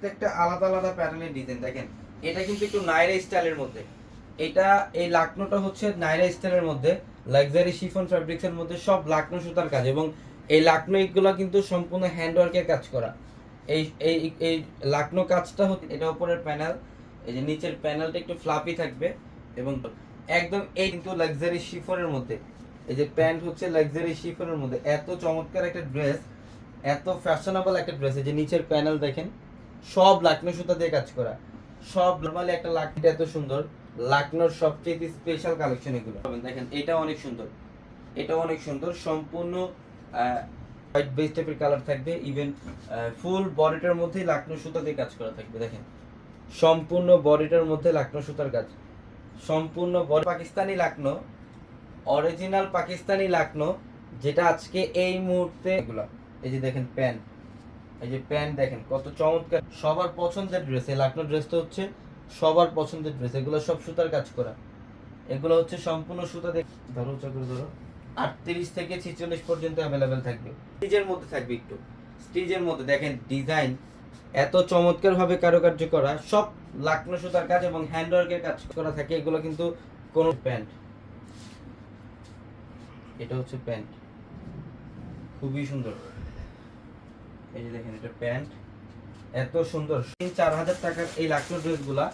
প্রত্যেকটা আলাদা আলাদা প্যাটার্নের ডিজাইন দেখেন, এটা কিন্তু একটু নাইরা স্টাইলের মধ্যে। এটা, এই লাকনোটা হচ্ছে নাইরা স্টাইলের মধ্যে লাক্সারি শিফন ফ্যাব্রিক্সের মধ্যে সব লাকনো সুতার কাজ এবং এই লাকনো এগুলো কিন্তু সম্পূর্ণ হ্যান্ডওয়ার্কের কাজ করা। এই এই এই লাকনো কাজটা হচ্ছে এটা উপরের প্যানেল এই যে নিচের প্যানেলটা একটু ফ্লাপি থাকবে এবং একদম এই কিন্তু লাক্সারি শিফনের মধ্যে, এই যে প্যান্ট হচ্ছে লাক্সারি শিফনের মধ্যে। এত চমৎকার একটা ড্রেস এত ফ্যাশনেবল একটা ড্রেস এই যে নিচের প্যানেল দেখেন সব লাকনো সুতা দিয়ে কাজ করা। সব নর্মালি একটা লাকড়িটা এত সুন্দর, লাকনোর সবচেয়ে স্পেশাল কালেকশন এগুলো। দেখেন এটা অনেক সুন্দর। এটা অনেক সুন্দর, সম্পূর্ণ হোয়াইট বেস টাইপের কালার থাকবে ইভেন ফুল বডিটার মধ্যেই লাকনো সুতা দিয়ে কাজ করা থাকবে, দেখেন। সম্পূর্ণ বডিটার মধ্যে লাকনো সুতার কাজ। সম্পূর্ণ বডি পাকিস্তানি লাকনো অরিজিনাল পাকিস্তানি লাকনো, যেটা আজকে এই মুহূর্তে এগুলো। এই যে দেখেন, প্যান্ট। এই যে প্যান্ট দেখেন, কত চমৎকার। সবার পছন্দের ড্রেস এই লাকনো ড্রেসটা হচ্ছে সবার পছন্দের ড্রেস এগুলো সব সুতার কাজ করা। এগুলো হচ্ছে সম্পূর্ণ সুতা দিয়ে ধরো, উঁচা করে ধরো। আটত্রিশ থেকে ছিচল্লিশ পর্যন্ত অ্যাভেলেবেল থাকবে। স্টিজের মধ্যে থাকবে একটু। স্টিজের মধ্যে দেখেন ডিজাইন এত চমৎকার ভাবে কারুকার্য করা। সব লাকনো সুতার কাজ এবং হ্যান্ডওয়ার্কের কাজ করা থাকে। এগুলো কিন্তু কোনো প্যান্ট। এটা হচ্ছে প্যান্ট। খুবই সুন্দর। এই যে দেখেন, এটা প্যান্ট। এত সুন্দর। চার হাজার টাকার এই লাকনো ড্রেসগুলা।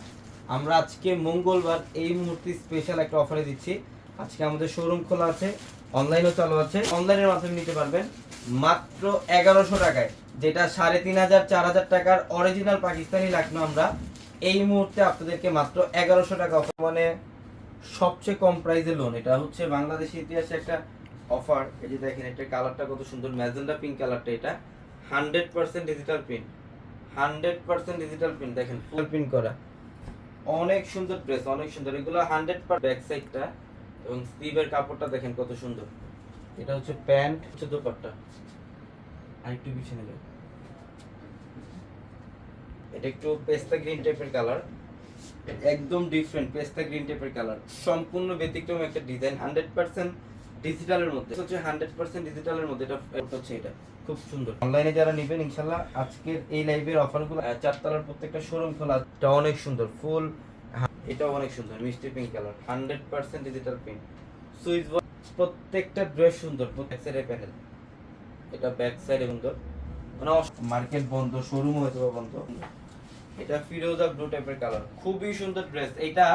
আমরা আজকে মঙ্গলবার এই মুহূর্তে স্পেশাল একটা অফারে দিচ্ছি। আজকে আমাদের শোরুম খোলা আছে অনলাইনও চালু আছে। অনলাইনের মাধ্যমে নিতে পারবেন মাত্র এগারোশো টাকায়, যেটা সাড়ে তিন হাজার, চার হাজার টাকার অরিজিনাল পাকিস্তানি লাকনো আমরা এই মুহূর্তে আপনাদেরকে মাত্র এগারোশো টাকা মানে সবচেয়ে কম প্রাইসে লোন এটা হচ্ছে বাংলাদেশের ইতিহাসে একটা অফার এই যে দেখেন এটা কালারটা কত সুন্দর। ম্যাজেন্ডা পিঙ্ক কালারটা এটা। Hundred percent digital print hundred percent digital print দেখেন ফুল প্রিন্ট করা। অনেক সুন্দর ড্রেস অনেক সুন্দর। এগুলো হান্ড্রেড পার ব্যাক সাইডটা এবং স্লিভের কাপড়টা দেখেন কত সুন্দর। এটা হচ্ছে প্যান্ট হচ্ছে দোপাট্টা। আর একটু পিছনে যাও এটা একটু পেস্তা গ্রিন টাইপের কালার একদম ডিফারেন্ট পেস্তা গ্রিন টাইপের কালার সম্পূর্ণ ব্যতিক্রম একটা ডিজাইন হান্ড্রেড পার্সেন্ট ডিজিটালের মধ্যে। হচ্ছে হান্ড্রেড পার্সেন্ট ডিজিটালের মধ্যে এটা এটা হচ্ছে এটা। খুব সুন্দর। অনলাইনে যারা নেবেন ইনশাল্লাহ আজকের এই লাইভের অফারগুলো চারতলার প্রত্যেকটা শোরুম খোলা এটা অনেক সুন্দর ফুল এটা অনেক সুন্দর মিষ্টি pink colour hundred percent digital print switch প্রত্যেকটা ড্রেস সুন্দর প্রত্যেক সাইডের প্যানেল এটা ব্যাক সাইড সুন্দর। মানে মার্কেট বন্ধ শোরুম হয়তো বা বন্ধ। এটা ফিরোজা ব্লু টাইপের কালার খুবই সুন্দর ড্রেস এটা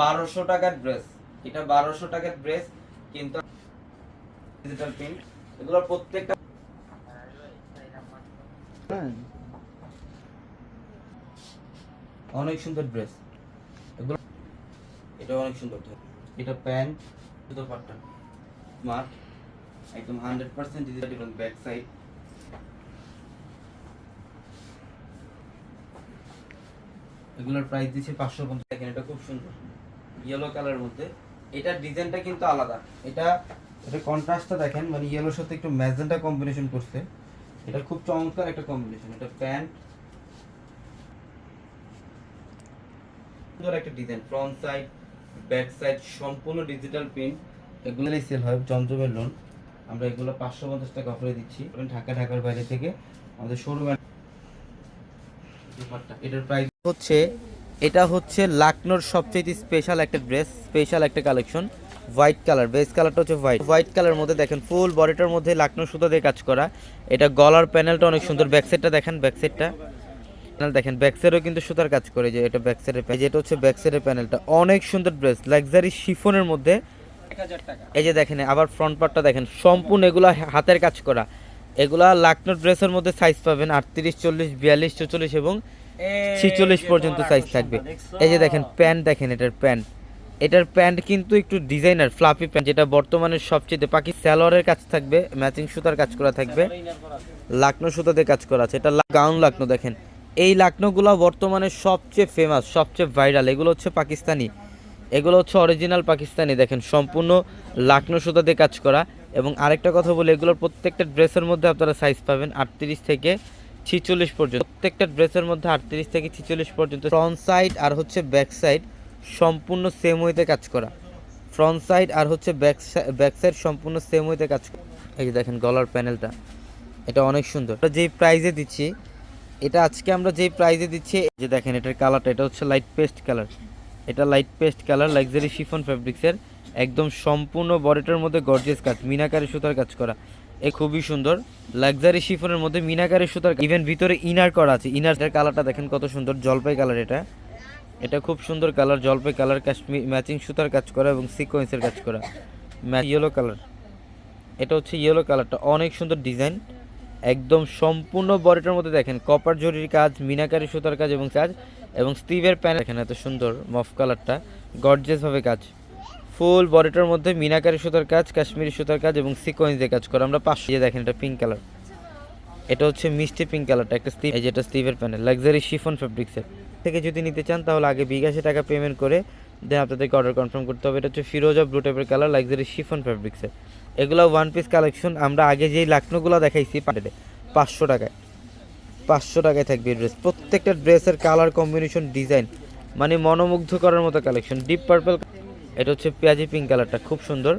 বারোশো টাকার ড্রেস এটা বারোশো টাকার ড্রেস কিন্তু ডিজিটাল প্রিন্ট এগুলো প্রত্যেকটা অনেক সুন্দর ড্রেস এগুলো এটা অনেক সুন্দর এটা প্যান্ট দুটো পাট্টা স্মার্ট একদম হান্ড্রেড পার্সেন্ট ডিজিটাল এবং ব্যাক সাইড এগুলোর প্রাইস দিচ্ছে পাঁচশো পঞ্চাশ। এটা খুব সুন্দর। ইয়েলো কালারের মধ্যে। এটার ডিজাইনটা কিন্তু আলাদা। এটা এটা কন্ট্রাস্টটা দেখেন মানে ইয়েলোর সাথে একটু ম্যাজেন্টা কম্বিনেশন করছে। এটা খুব চমৎকার একটা কম্বিনেশন এটা প্যান্ট সুন্দর একটা design front side back side সম্পূর্ণ ডিজিটাল প্রিন্ট এগুলোই সেল হয় জমজমের লোন আমরা এগুলো পাঁচশো পঞ্চাশ টাকা অফারে দিচ্ছি। ঢাকা, ঢাকার বাইরে থেকে আমাদের শোরুম এটার প্রাইস হচ্ছে এটা হচ্ছে লাকনোর সবচেয়ে স্পেশাল একটা ড্রেস স্পেশাল একটা কালেকশন হোয়াইট কালার, বেস কালারটা হচ্ছে হোয়াইট। হোয়াইট কালার মধ্যে দেখেন ফুল বডিটার মধ্যে লাকনো সুতো দিয়ে কাজ করা। এটা গলার প্যানেলটা অনেক সুন্দর। ব্যাক সাইডটা দেখেন, ব্যাক সাইডটা। প্যানেল দেখেন, ব্যাক সাইডেও কিন্তু সুতার কাজ করে, যে এটা ব্যাক সাইডের যেটা হচ্ছে ব্যাক সাইডের প্যানেলটা। অনেক সুন্দর ড্রেস, লাক্সারি শিফনের মধ্যে। এই যে দেখেন, আবার ফ্রন্ট পার্টটা দেখেন, সম্পূর্ণ এগুলা হাতের কাজ করা। এগুলা লাকনো ড্রেসের মধ্যে সাইজ পাবেন আটত্রিশ, চল্লিশ, বিয়াল্লিশ, চৌচল্লিশ এবং ছিচল্লিশ পর্যন্ত সাইজ থাকবে। এই যে দেখেন, প্যান্ট দেখেন, এটার প্যান্ট। এটার প্যান্ট কিন্তু একটু ডিজাইনার, ফ্লাফি প্যান্ট, যেটা বর্তমানে সবচেয়ে পাখি স্যালোয়ারের কাজ থাকবে, ম্যাচিং সুতার কাজ করা থাকবে, লাকনো সুতাতে কাজ করা আছে, এটা গাউন লাকনো দেখেন। এই লাকনোগুলো বর্তমানে সবচেয়ে ফেমাস সবচেয়ে ভাইরাল এগুলো হচ্ছে পাকিস্তানি, এগুলো হচ্ছে অরিজিনাল পাকিস্তানি দেখেন, সম্পূর্ণ লাকনো সুতাতে কাজ করা। এবং আরেকটা কথা বলি, এগুলোর প্রত্যেকটা ড্রেসের মধ্যে আপনারা সাইজ পাবেন আটত্রিশ থেকে ছিচল্লিশ পর্যন্ত, প্রত্যেকটা ড্রেসের মধ্যে আটত্রিশ থেকে ছিচল্লিশ পর্যন্ত ফ্রন্ট সাইড আর হচ্ছে ব্যাক সাইড সম্পূর্ণ সেম ওয়েতে কাজ করা। ফ্রন্ট সাইড আর হচ্ছে ব্যাক ব্যাক সাইড সম্পূর্ণ সেম ওয়েতে কাজ এই যে দেখেন গলার প্যানেলটা, এটা অনেক সুন্দর। এটা যেই প্রাইজে দিচ্ছি, এটা আজকে আমরা যেই প্রাইজে দিচ্ছি যে দেখেন এটার কালারটা এটা হচ্ছে লাইট পেস্ট কালার এটা light paste colour luxury chiffon ফ্যাব্রিক্সের একদম সম্পূর্ণ বডিটার মধ্যে গর্জেস কাজ, মিনাকারি সুতার কাজ করা। এ খুবই সুন্দর। লাক্সারি শিফনের মধ্যে মিনাকারি সুতার ইভেন ভিতরে ইনার করা আছে। ইনারটার কালারটা দেখেন কত সুন্দর, জলপাই কালার এটা। এটা খুব সুন্দর কালার, জলপাই কালার, কাশ্মীর ম্যাচিং সুতার কাজ করা এবং সিকোয়েন্সের কাজ করা। ইয়েলো কালার এটা হচ্ছে ইয়েলো কালারটা অনেক সুন্দর ডিজাইন একদম সম্পূর্ণ বডিটার মধ্যে দেখেন কপার জরির কাজ, মিনাকারি সুতার কাজ এবং কাজ এবং স্টিভের প্যানেল দেখেন এত সুন্দর মফ কালারটা গর্জেস ভাবে কাজ। ফুল বডিটার মধ্যে মিনাকারি সুতার কাজ, কাশ্মীরি সুতার কাজ এবং সিকোয়েন্স দিয়ে কাজ করা। আমরা দিয়ে দেখেন এটা পিঙ্ক কালার এটা হচ্ছে মিষ্টি পিঙ্ক কালারটা একটা স্টিভ এই যেটা স্টিভের প্যানেল লাক্সারি শিফন ফ্যাব্রিক্সের থেকে যদি নিতে চান তাহলে আগে বিকাশে টাকা পেমেন্ট করে দেন আপনাদেরকে অর্ডার কনফার্ম করতে হবে। এটা হচ্ছে ফিরোজা ব্লু টাইপের কালার লাক্সারি শিফন ফ্যাব্রিক্সের এগুলো ওয়ান পিস কালেকশন আমরা আগে যেই লাকনোগুলো দেখাইছি পাটেটে পাঁচশো টাকায়। পাঁচশো টাকায় থাকবে ড্রেস প্রত্যেকটা ড্রেসের কালার কম্বিনেশন ডিজাইন মানে মনোমুগ্ধ করার মতো কালেকশন ডিপ পার্পল এটা হচ্ছে পেঁয়াজি পিঙ্ক কালারটা খুব সুন্দর।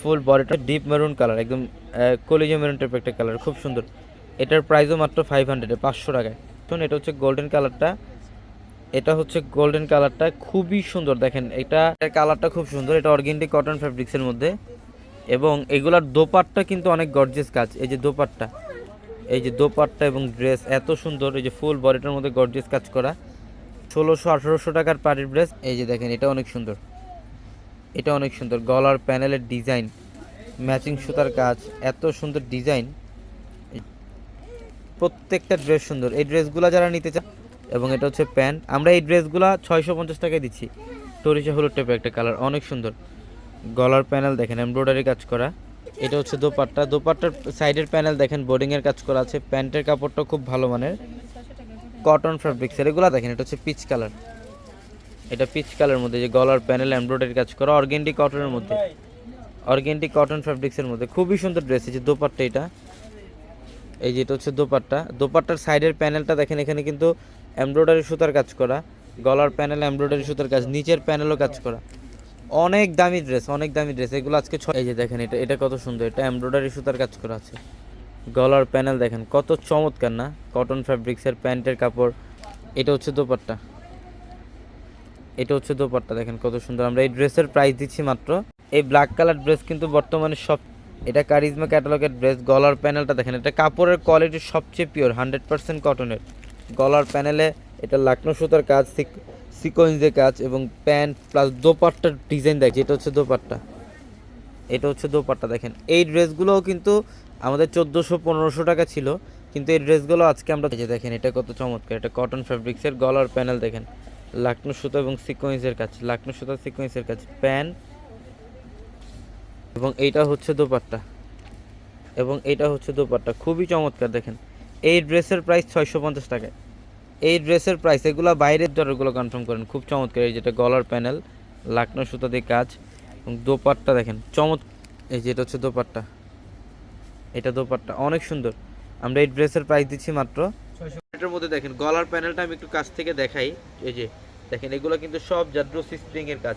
ফুল বডিটা ডিপ মেরুন কালার একদম কলিজা মেরুন টাইপের একটা কালার খুব সুন্দর। এটার প্রাইসও মাত্র ফাইভ হান্ড্রেডে পাঁচশো টাকায়। শুনুন, এটা হচ্ছে গোল্ডেন কালারটা এটা হচ্ছে গোল্ডেন কালারটা খুবই সুন্দর, দেখেন, এটা কালারটা খুব সুন্দর, এটা অর্গেন্ডি কটন ফ্যাব্রিক্সের মধ্যে। এবং এগুলার দোপাট্টা কিন্তু অনেক গর্জিয়াস কাজ, এই যে দোপাট্টা। এই যে দোপাট্টা এবং ড্রেস এত সুন্দর, এই যে ফুল বডিটার মধ্যে গর্জিয়াস কাজ করা। ষোলোশো আঠারোশো টাকার পাটির ড্রেস এই যে দেখেন, এটা অনেক সুন্দর। এটা অনেক সুন্দর। গলার প্যানেলের ডিজাইন, ম্যাচিং সুতার কাজ, এত সুন্দর ডিজাইন। প্রত্যেকটা ড্রেস সুন্দর। এই ড্রেসগুলো যারা নিতে চান, এবং এটা হচ্ছে প্যান্ট, আমরা এই ড্রেসগুলো ছয়শো পঞ্চাশ টাকায় দিচ্ছি। টরিশা হলুদ টাইপের একটা কালার, অনেক সুন্দর। গলার প্যানেল দেখেন, এমব্রয়ডারি কাজ করা। এটা হচ্ছে দোপাট্টা। দোপাট্টার সাইডের প্যানেল দেখেন, বোর্ডিংয়ের কাজ করা আছে। প্যান্টের কাপড়টা খুব ভালো মানের। কটন ফ্যাব্রিক্সের এগুলো দেখেন, এটা হচ্ছে পিচ কালার। এটা পিচ কালারের মধ্যে, যে গলার প্যানেল এমব্রয়ডারি কাজ করা অর্গেন্ডি কটনের মধ্যে। অর্গেন্ডি কটন ফ্যাব্রিক্সের মধ্যে। খুবই সুন্দর ড্রেস এই যে দোপাট্টা এটা। এই যে এটা হচ্ছে দোপাট্টা। দোপাট্টার সাইডের প্যানেলটা দেখেন, এখানে কিন্তু এমব্রয়ডারি সুতার কাজ করা, গলার প্যানেল এমব্রয়ডারি সুতার কাজ, নিচের প্যানেলও কাজ করা। অনেক দামি ড্রেস অনেক দামি ড্রেস এগুলো আজকে এই যে দেখেন, এটা এটা কত সুন্দর, এটা এমব্রয়ডারি সুতার কাজ করা আছে। গলার প্যানেল দেখেন, কত চমৎকার না? কটন ফ্যাব্রিক্সের প্যান্টের কাপড়। এটা হচ্ছে দোপাট্টা। এটা হচ্ছে দোপাট্টা, দেখেন কত সুন্দর। আমরা এই ড্রেসের প্রাইস দিচ্ছি মাত্র। এই ব্ল্যাক কালার ড্রেস কিন্তু বর্তমানে সব, এটা কারিজমা ক্যাটালগের ড্রেস গলার প্যানেলটা দেখেন, এটা কাপড়ের কোয়ালিটি সবচেয়ে পিওর হান্ড্রেড পার্সেন্ট কটনের গলার প্যানেলে এটা লাকনো সুতার কাজ সিকোয়েন্সের কাজ এবং প্যান্ট প্লাস দোপাট্টার ডিজাইন দেখ এটা হচ্ছে দোপাট্টা। এটা হচ্ছে দোপাট্টা, দেখেন। এই ড্রেসগুলোও কিন্তু আমাদের চোদ্দোশো পনেরোশো টাকা ছিল, কিন্তু এই ড্রেসগুলো আজকে আমরা দেখেন এটা কত চমৎকার, এটা কটন ফ্যাব্রিক্সের গলার প্যানেল দেখেন। লাকনো সুতা এবং সিকোয়েন্সের কাজ, লাকনো সুতা, সিকোয়েন্সের কাজ প্যান এবং এইটা হচ্ছে দোপাট্টা এবং এটা হচ্ছে দোপাট্টা। খুবই চমৎকার, দেখেন। এই ড্রেসের প্রাইস ছয়শো পঞ্চাশ টাকায়। এই ড্রেসের প্রাইস এগুলো বাইরের দরগুলো কনফার্ম করেন, খুব চমৎকার। এই যেটা গলার প্যানেল লাকনো সুতো দিয়ে কাজ এবং দোপাট্টা, দেখেন, চমৎ, এই যে এটা হচ্ছে দোপাট্টা। এটা দোপাট্টা, অনেক সুন্দর। আমরা এই ড্রেসের প্রাইস দিচ্ছি মাত্র এটার মধ্যে দেখেন, গলার প্যানেলটা আমি একটু কাছ থেকে দেখাই। এই যে দেখেন, এগুলো কিন্তু সব জাদ্রসি স্প্রিং এর কাজ।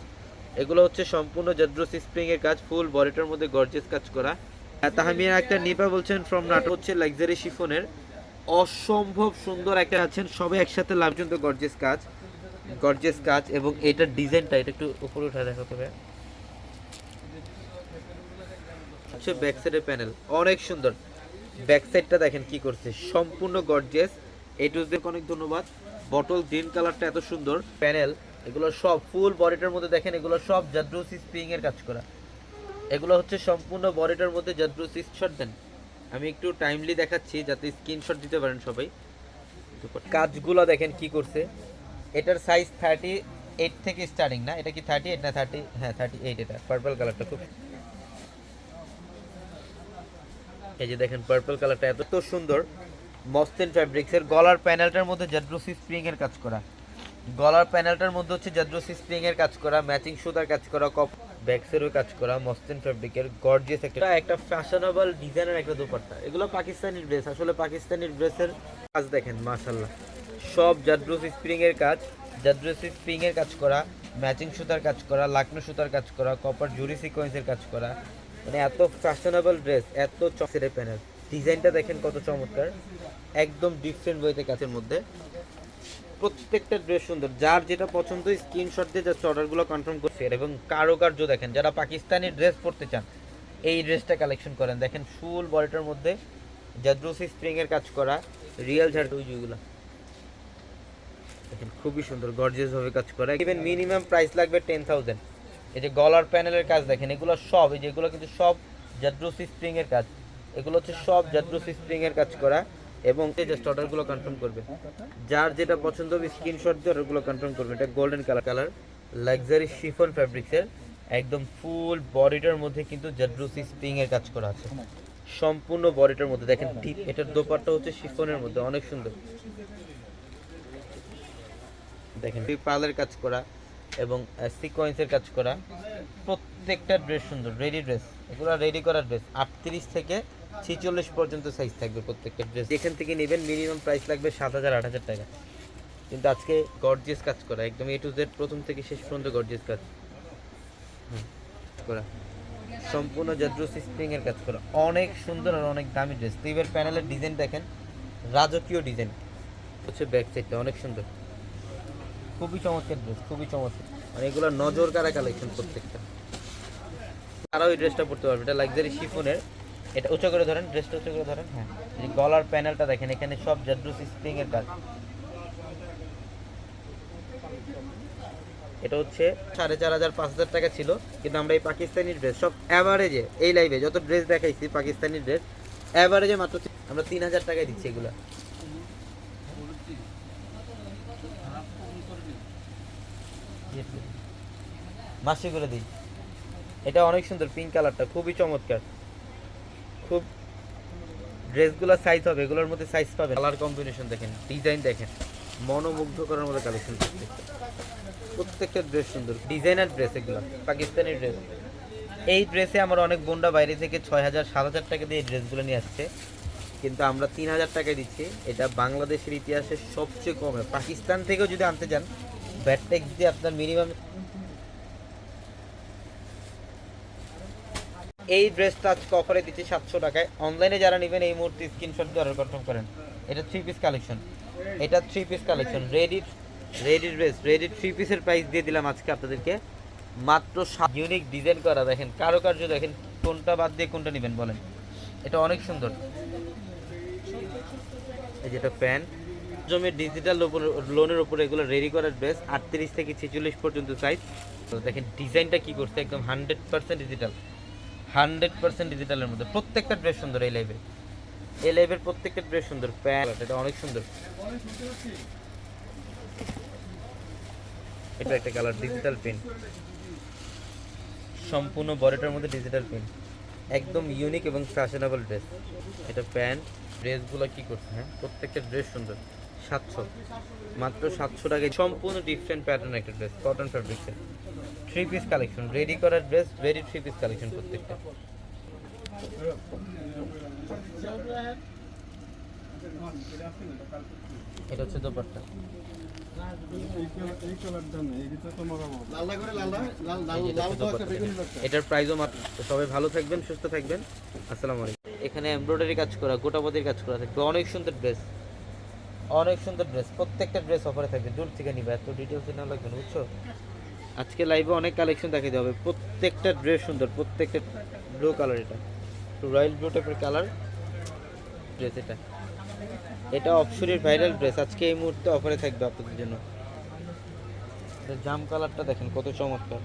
এগুলো হচ্ছে সম্পূর্ণ জাদ্রসি স্প্রিং এর কাজ ফুল বডিটার মধ্যে গর্জিয়াস কাজ করা। তাহমিয়া একটা নিপা বলছেন ফ্রম নাটক হচ্ছে লাক্সারি শিফনের অসম্ভব সুন্দর একটা আছেন, সবাই একসাথে লাভজনক গর্জিয়াস কাজ গর্জিয়াস কাজ, এবং এটার ডিজাইনটা, এটা একটু উপরে উঠে দেখাতে হবে হচ্ছে ব্যাক সাইডের প্যানেল অনেক সুন্দর। ব্যাক সাইডটা দেখেন কি করছে, সম্পূর্ণ গর্জিয়াস এটুজদের অনেক ধন্যবাদ। বটল, গ্রিন কালারটা এত সুন্দর। প্যানেল, এগুলো সব ফুল বডিটার মধ্যে দেখেন, এগুলো সব জাদ্রুসি স্প্রিং এর কাজ করা। এগুলো হচ্ছে সম্পূর্ণ বডিটার মধ্যে জাদ্রুসি শট দেন। আমি একটু টাইমলি দেখাচ্ছি, যাতে স্ক্রিনশট দিতে পারেন সবাই। কাজগুলো দেখেন কি করছে। এটার সাইজ থার্টি এইট থেকে স্টার্টিং না? এটা কি থার্টি এইট না থার্টি হ্যাঁ থার্টি এইট এটা। পার্পল কালারটা খুব এই যে দেখেন পার্পল কালারটা এত সুন্দর। মস্তিন ফ্যাব্রিক্সের গলার প্যানেলটার মধ্যে জাদ্রসি স্প্রিং এর কাজ করা। গলার প্যানেলটার মধ্যে হচ্ছে জাদ্রসি স্প্রিং এর কাজ করা ম্যাচিং সুতার কাজ করা কপ ব্যাক্সেরও কাজ করা, মস্তিন ফ্যাব্রিকের গর্জিয়াস একটা একটা ফ্যাশনেবল ডিজাইনের একটা দোপাট্টা। এগুলো পাকিস্তানি ড্রেস আসলে পাকিস্তানি ড্রেসের কাজ দেখেন মাশাল্লাহ সব জাদ্রসি স্প্রিং এর কাজ জাদ্রসি স্প্রিং এর কাজ করা ম্যাচিং সুতার কাজ করা, লাকনো সুতার কাজ করা কপার জুরি সিকোয়েন্সের কাজ করা। মানে এত ফ্যাশনেবল ড্রেস এত চকসের প্যানেল ডিজাইনটা দেখেন কত চমৎকার। একদম ডিফারেন্ট ওয়েতে কাছের মধ্যে। প্রত্যেকটা ড্রেস সুন্দর। যার যেটা পছন্দ স্ক্রিনশট দিয়ে জাস্ট অর্ডারগুলো কনফার্ম করছে এবং কারুকার্য দেখেন, যারা পাকিস্তানি ড্রেস পরতে চান, এই ড্রেসটা কালেকশন করেন। দেখেন ফুল বডিটার মধ্যে জাদ্রুসি স্প্রিং এর কাজ করা রিয়েল যেগুলো দেখেন, খুবই সুন্দর গর্জিয়াস ভাবে কাজ করা। ইভেন মিনিমাম প্রাইস লাগবে টেন থাউজেন্ড এই যে গলার প্যানেলের কাজ দেখেন, এগুলো সব, এই যেগুলো কিন্তু সব জাদ্রুসি স্প্রিং এর কাজ। এগুলো হচ্ছে সব জাদ্রুসি স্প্রিং এর কাজ করা। এবং জাস্ট অর্ডারগুলো কনফার্ম করবে। যার যেটা পছন্দ হবে স্ক্রিনশট দিয়ে অর্ডারগুলো কনফার্ম করবে। এটা golden colour colour luxury chiffon ফ্যাব্রিক্সের একদম ফুল বডিটার মধ্যে কিন্তু জাদ্রুসি স্প্রিং এর কাজ করা আছে। সম্পূর্ণ বডিটার মধ্যে। দেখেন ঠিক এটার দোপাট্টা হচ্ছে শিফনের মধ্যে। অনেক সুন্দর। দেখেন পার্লের কাজ করা এবং সিকোয়েন্সের কাজ করা। প্রত্যেকটা ড্রেস সুন্দর। রেডি ড্রেস এগুলো রেডি করা ড্রেস আটত্রিশ থেকে ছিচল্লিশ পর্যন্ত সাইজ থাকবে প্রত্যেকটা ড্রেস যেখান থেকে নেবেন মিনিমাম প্রাইস লাগবে সাত হাজার, আট হাজার টাকা। কিন্তু আজকে গর্জিয়াস কাজ করা, একদম এ টু জেড প্রথম থেকে শেষ পর্যন্ত গর্জিয়াস কাজ। করা। সম্পূর্ণ জাদ্রুসি স্প্রিং এর কাজ করা। অনেক সুন্দর আর অনেক দামি ড্রেস স্লিভের প্যানেলের ডিজাইন দেখেন। রাজকীয় ডিজাইন হচ্ছে ব্যাক সাইডটা অনেক সুন্দর। খুবই চমৎকার ড্রেস খুবই চমৎকার। মানে এগুলো নজর কারা কালেকশন প্রত্যেকটা তারা ওই ড্রেসটা পড়তে পারবে। এটা লাক্সারি শিফনের এটা উঁচু করে ধরেন ড্রেসটা উঁচু করে ধরেন। হ্যাঁ। এই গলার প্যানেলটা দেখেন এখানে সব জাদ্রুসি স্প্রিং এর কাজ। এটা হচ্ছে সাড়ে চার হাজার পাঁচ হাজার টাকা ছিল কিন্তু আমরা এই পাকিস্তানি ড্রেস সব অ্যাভারেজে এই লাইভে যত ড্রেস দেখাইছি পাকিস্তানি ড্রেস অ্যাভারেজে মাত্র আমরা তিন হাজার টাকায় দিচ্ছি এগুলা। মাসি করে দিই। এটা অনেক সুন্দর পিঙ্ক কালারটা খুবই চমৎকার। খুব ড্রেসগুলো সাইজ হবে, এগুলোর মধ্যে সাইজ পাবে কালার কম্বিনেশন দেখেন ডিজাইন দেখেন মনোমুগ্ধ করার মতো কালেকশন প্রত্যেকটা ড্রেস সুন্দর ডিজাইনার ড্রেস এগুলো, পাকিস্তানি ড্রেস এই ড্রেসে আমার অনেক বোনরা বাইরে থেকে ছয় হাজার, সাত হাজার টাকা দিয়ে এই ড্রেসগুলো নিয়ে আসছে। কিন্তু আমরা তিন হাজার টাকায় দিচ্ছি, এটা বাংলাদেশের ইতিহাসে সবচেয়ে কমে। পাকিস্তান থেকেও যদি আনতে যান ব্যাট ট্যাক্স দিয়ে আপনার মিনিমাম এই ড্রেসটা আজকে অফারে দিচ্ছি সাতশো টাকায়। অনলাইনে যারা নেবেন এই মুহূর্তে স্ক্রিনশট দিয়ে অর্ডার কনফার্ম করেন। এটা থ্রি পিস কালেকশন এটা three piece collection ready ready dress ready three পিসের প্রাইস দিয়ে দিলাম আজকে আপনাদেরকে। মাত্র ইউনিক ডিজাইন করা, দেখেন, কারুকার্য, দেখেন, কোনটা বাদ দিয়ে কোনটা নেবেন বলেন। এটা অনেক সুন্দর। এই যেটা প্যান্ট। জমির ডিজিটাল লোনের উপরে এগুলো রেডি করার ড্রেস আটত্রিশ থেকে ছেচল্লিশ পর্যন্ত সাইজ তো দেখেন ডিজাইনটা কি করছে? একদম hundred percent digital hundred percent ডিজিটালের মধ্যে। প্রত্যেকটা ড্রেস সুন্দর এই লাইভের এই লাইভের প্রত্যেকটা ড্রেস সুন্দর। প্যান্ট, এটা অনেক সুন্দর। এটা একটা কালার ডিজিটাল পেন সম্পূর্ণ বডিটার মধ্যে ডিজিটাল পেন একদম ইউনিক এবং ফ্যাশনেবল ড্রেস এটা প্যান্ট ড্রেসগুলো কি করছে হ্যাঁ? প্রত্যেকটা ড্রেস সুন্দর। সাতশো। মাত্র সাতশো টাকায় সম্পূর্ণ ডিফারেন্ট প্যাটার্ন একটা ড্রেস কটন ফ্যাব্রিক্সের থ্রি পিস কালেকশন রেডি করার dress ready three piece collection প্রত্যেকটা। এটা হচ্ছে দোপাট্টা। এটার প্রাইসও মাত্র। সবাই ভালো থাকবেন সুস্থ থাকবেন। আসসালামু আলাইকুম। এখানে এমব্রয়ডারি কাজ করা গোটাপতির কাজ করা থাকবে। অনেক সুন্দর ড্রেস অনেক সুন্দর ড্রেস প্রত্যেকটা ড্রেস অফারে থাকবে। দূর থেকে নিবে। এত ডিটেলস না লাগবে না বুঝছ? আজকে লাইভে অনেক কালেকশন দেখাতে হবে। প্রত্যেকটা ড্রেস সুন্দর, প্রত্যেকটা ব্লু কালার এটা। রয়্যাল ব্লু টাইপের কালার ড্রেস এটা। এটা অপসুরির ভাইরাল ড্রেস আজকে এই মুহূর্তে অফারে থাকবে আপনাদের জন্য। জাম কালারটা দেখেন, কত চমৎকার।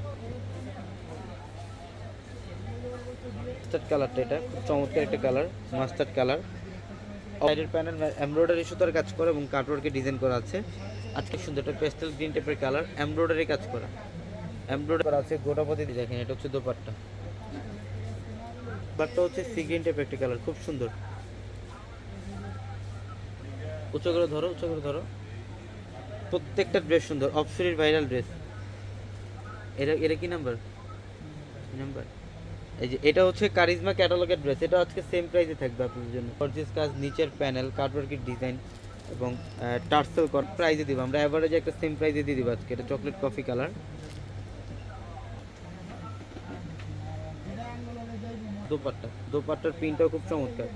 মাস্টার্ড কালারটা এটা, খুব চমৎকার একটা কালার মাস্টার্ড কালার সাইডের প্যানেল এমব্রয়ডারি সুতার কাজ করা এবং কাটওয়ার্কে ডিজাইন করা আছে। আজকে সুন্দর একটা পেস্টেল গ্রিন টাইপের কালার এমব্রয়ডারি কাজ করা। এমব্রয়ডারি করা আছে গোটাপতি দেখেন, এটা হচ্ছে দোপাট্টা। দোপাট্টা হচ্ছে সি গ্রিন টাইপের একটা কালার, খুব সুন্দর। উঁচু করে ধরো, উঁচু করে ধরো। প্রত্যেকটা ড্রেস সুন্দর অপসরির ভাইরাল ড্রেস এটা এটা কি নাম্বার নাম্বার এই যে, এটা হচ্ছে কারিজমা ক্যাটালগের ড্রেস এটা আজকে সেম প্রাইসে থাকবে আপনাদের জন্য। পরচেস কাজ, নিচের প্যানেল কার্ডওয়ার্কের ডিজাইন এবং টার্সেল কট প্রাইজে দিব। আমরা অ্যাভারেজে একটা সেম প্রাইজে দিয়ে দিব আজকে, এটা চকলেট কফি কালার দোপাট্টা, দোপাট্টার প্রিন্টটাও খুব চমৎকার।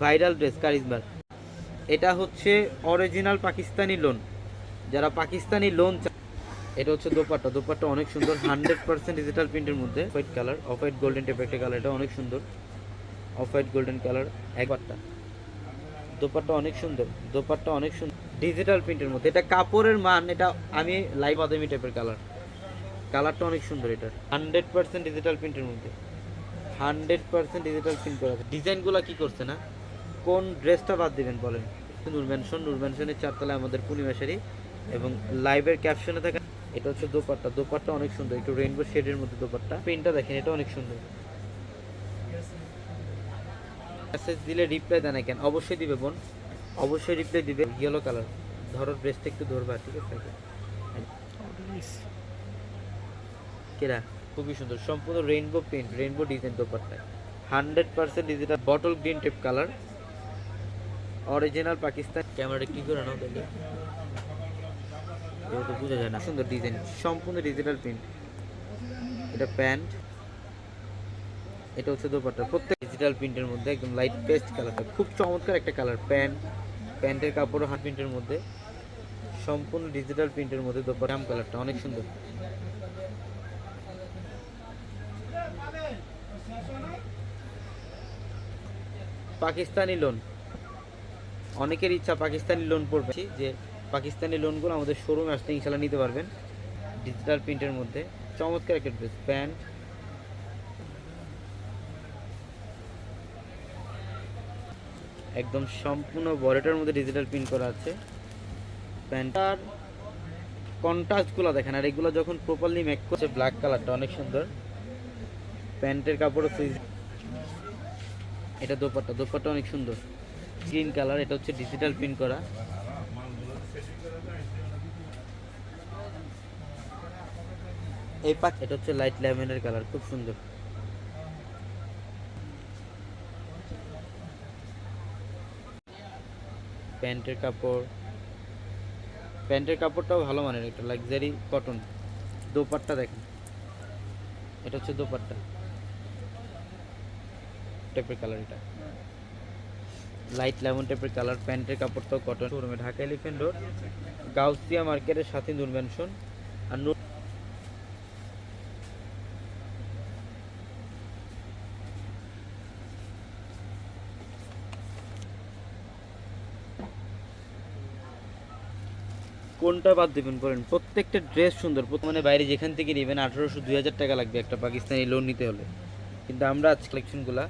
ভাইরাল ড্রেস কারিজমার এটা হচ্ছে অরিজিনাল পাকিস্তানি লোন যারা পাকিস্তানি লোন এটা হচ্ছে দোপাট্টা। দোপাট্টা অনেক সুন্দর হান্ড্রেড পার্সেন্ট ডিজিটাল প্রিন্টের মধ্যে। White colour off white golden টাইপের একটা কালার এটা অনেক সুন্দর। অফ হোয়াইট গোল্ডেন কালার একবারটা দোপাট্টা অনেক সুন্দর, দোপাট্টা অনেক সুন্দর ডিজিটাল প্রিন্টের মধ্যে। এটা কাপড়ের মান, এটা আমি লাইভ আদামি টাইপের কালার কালারটা অনেক সুন্দর এটা হান্ড্রেড পার্সেন্ট ডিজিটাল প্রিন্টের মধ্যে। হান্ড্রেড পার্সেন্ট ডিজিটাল প্রিন্ট করা ডিজাইনগুলো কি করছে না? কোন ড্রেসটা বাদ দিবেন বলেন? নূর ম্যানশন নূর ম্যানশনের চারতলায় আমাদের পূর্ণিমা শাড়ি এবং লাইভের ক্যাপশনে থাকা এটা হচ্ছে দোপাট্টা। দোপাট্টা অনেক সুন্দর একটু রেইনবো শেডের মধ্যে দোপাট্টা। প্রিন্টটা দেখেন এটা অনেক সুন্দর। মেসেজ দিলে রিপ্লাই দেয় না কেন? অবশ্যই দিবে বোন। অবশ্যই রিপ্লাই দিবে। ইয়েলো কালার ধরো ড্রেসটা একটু ধরবা ঠিক আছে? কেরা? খুবই সুন্দর। সম্পূর্ণ rainbow print rainbow design দোপাট্টায় hundred percent digital bottle green tape colour original Pakistan ক্যামেরাটা কি করে নাও এটা তো বোঝা যায় না। সুন্দর ডিজাইন সম্পূর্ণ ডিজিটাল প্রিন্ট এটা প্যান্ট। এটা হচ্ছে দোপাট্টা। প্রত্যেক ডিজিটাল প্রিন্টের মধ্যে একদম লাইট পেস্ট কালারটা খুব চমৎকার একটা কালার প্যান্ট। প্যান্টের কাপড় হাত প্রিন্টের মধ্যে। সম্পূর্ণ ডিজিটাল প্রিন্টের মধ্যে দোপাট্টা। কালারটা অনেক সুন্দর। পাকিস্তানি লোন অনেকের ইচ্ছা পাকিস্তানি লোন পড়বে। যে পাকিস্তানি লোনগুলো আমাদের শোরুমে আসলে ইনশাল্লাহ নিতে পারবেন। ডিজিটাল প্রিন্টের মধ্যে। চমৎকার একটা ড্রেস প্যান্ট। একদম সম্পূর্ণ বডিটার মধ্যে ডিজিটাল প্রিন্ট করা আছে। প্যান্টার কন্ট্রাস্টগুলো দেখেন। আর এগুলো যখন প্রপারলি মেক করছে ব্ল্যাক কালারটা অনেক সুন্দর। প্যান্টের কাপড়ও এটা দোপাট্টা। দোপাট্টা অনেক সুন্দর। গ্রিন কালার এটা হচ্ছে ডিজিটাল প্রিন্ট করা। এই পাক এটা হচ্ছে লাইট ল্যাভেন্ডার কালার খুব সুন্দর। প্যান্টের কাপড়। প্যান্টের কাপড়টাও ভালো মানের একটা লাক্সারি কটন দোপাট্টা দেখেন। এটা হচ্ছে দোপাট্টা। টাইপের কালার এটা। লাইট লেমন টাইপের কালার প্যান্টের কাপড়টাও কটন শোরুমে ঢাকা এলিফেন্ট রোড গাউসিয়া মার্কেটের সাথে নূর ম্যানশন আর নূর কোনটা বাদ দিবেন বলেন? প্রত্যেকটা ড্রেস সুন্দর। মানে বাইরে যেখান থেকে নেবেন আঠারোশো দুই হাজার টাকা লাগবে একটা পাকিস্তানি লোন নিতে হলে। কিন্তু আমরা আজ কালেকশনগুলা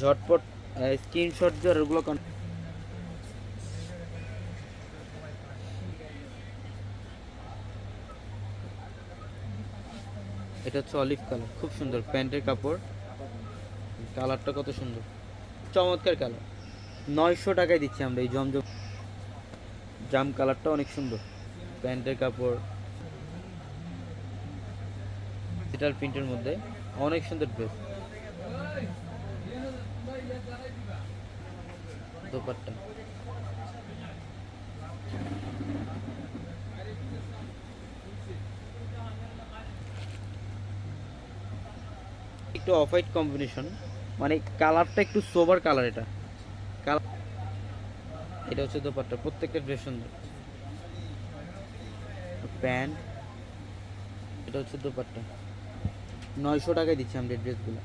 ঝটপট স্ক্রিনশট দিয়ে ওগুলো এটা হচ্ছে অলিভ কালার খুব সুন্দর, প্যান্টের কাপড়। কালারটা কত সুন্দর, চমৎকার কালার নয়শো টাকায় দিচ্ছি আমরা এই জমজম জাম কালারটা অনেক সুন্দর, প্যান্টের কাপড়। ডিজিটাল প্রিন্টের মধ্যে অনেক সুন্দর ড্রেস দোপাট্টা। একটু অফ হোয়াইট কম্বিনেশন মানে কালারটা একটু সোবার কালার এটা। এটা হচ্ছে দোপাট্টা, প্রত্যেকটা ড্রেস সুন্দর। প্যান্ট এটা হচ্ছে দোপাট্টা। নয়শো টাকায় দিচ্ছি আমরা ড্রেসগুলো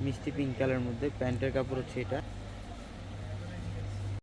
মিষ্টি পিঙ্ক কালার মধ্যে প্যান্টের কাপড় হচ্ছে এটা।